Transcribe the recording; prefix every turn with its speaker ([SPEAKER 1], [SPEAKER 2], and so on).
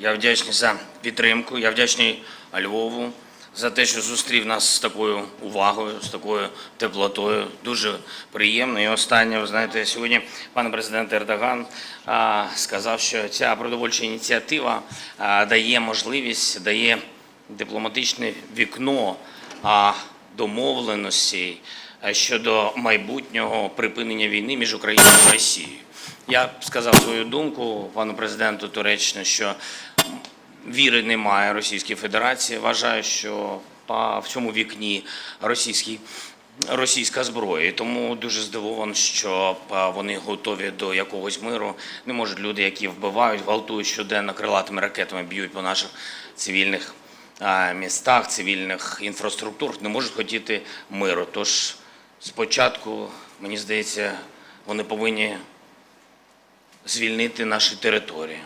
[SPEAKER 1] Я вдячний за підтримку. Я вдячний Львову за те, що зустрів нас з такою увагою, з такою теплотою. Дуже приємно. І останнє, ви знаєте, сьогодні пан президент Ердоган сказав, що ця продовольча ініціатива дає можливість, дає дипломатичне вікно а, домовленостей а, щодо майбутнього припинення війни між Україною і Росією. Я сказав свою думку пану президенту Туреччини, що віри немає Російській Федерації. Вважаю, що в цьому вікні російський. Російська зброя, тому дуже здивований, що вони готові до якогось миру. Не можуть люди, які вбивають, гвалтують щоденно крилатими ракетами, б'ють по наших цивільних містах, цивільних інфраструктур, не можуть хотіти миру. Тож спочатку, мені здається, вони повинні звільнити наші території.